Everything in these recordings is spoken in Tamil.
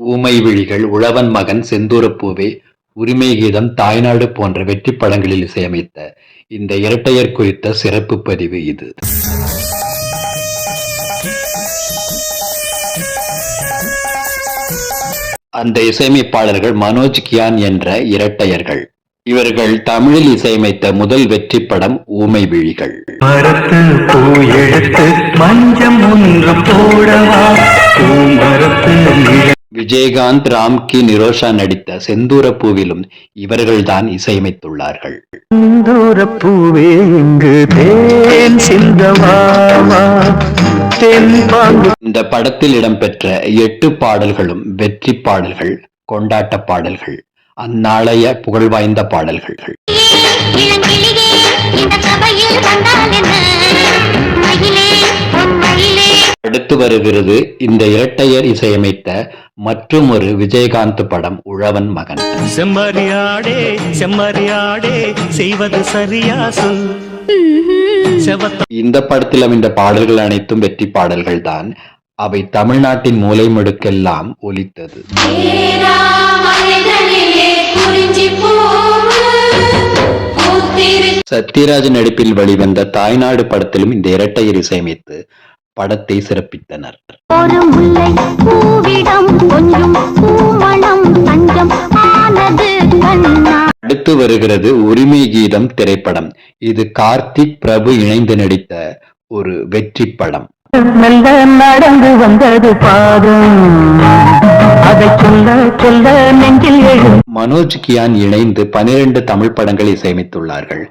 ஊமை விழிகள், உழவன் மகன், செந்தூரப்பூவே, உரிமை கீதம், தாய்நாடு போன்ற வெற்றி படங்களில் இசையமைத்த இந்த இரட்டையர் குறித்த சிறப்பு பதிவு இது. அந்த இசையமைப்பாளர்கள் மனோஜ் கியான் என்ற இரட்டையர்கள். இவர்கள் தமிழில் இசையமைத்த முதல் வெற்றி படம் ஊமை விழிகள். மரத்து பூ எடுத்து மஞ்சம் ஒன்று போடவா விஜயகாந்த், ராம்கி, நிரோஷா நடித்த செந்தூரப்பூவிலும் இவர்கள்தான் இசையமைத்துள்ளார்கள். தூரப் பூவே இங்கு தேன் இந்த படத்தில் இடம்பெற்ற எட்டு பாடல்களும் வெற்றிப் பாடல்கள், கொண்டாட்டப் பாடல்கள், அந்நாளைய புகழ்வாய்ந்த பாடல்கள். அடுத்து வருகிறது இந்த இரட்டையர் இசையமைத்த மற்றுமொரு விஜயகாந்த் படம் உழவன் மகன். செம்மறியாடே செம்மறியாடே செய்வது சரியா சொல் இந்த படத்தில் அமைந்த பாடல்கள் அனைத்தும் வெற்றி பாடல்கள் தான். அவை தமிழ்நாட்டின் மூலை முடுக்கெல்லாம் ஒலித்தது. சத்யராஜ் நடிப்பில் வெளிவந்த தாய்நாடு படத்திலும் இந்த இரட்டையர் இசையமைத்து படத்தை சிறப்பித்தனர். அடுத்து வருகிறது உரிமை கீதம் திரைப்படம். இது கார்த்திக் பிரபு இணைந்து நடித்த ஒரு வெற்றி படம். மெல்ல நடந்து வந்தது பாதம் அதை சொல்ல சொல்ல நெஞ்சில் எழும் மனோஜ் கியான் இணைந்து பனிரெண்டு தமிழ் படங்கள் இசையமைத்துள்ளார்கள்.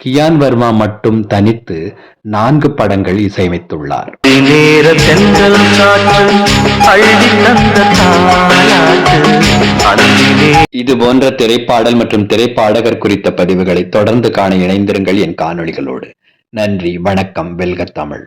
கியான் வர்மா மட்டும் தனித்து நான்கு படங்கள் இசையமைத்துள்ளார். இது போன்ற திரைப்பாடல் மற்றும் திரைப்பாடகர் குறித்த பதிவுகளை தொடர்ந்து காண இணைந்திருங்கள் என் காணொளிகளோடு. நன்றி வணக்கம் வெல்க தமிழ்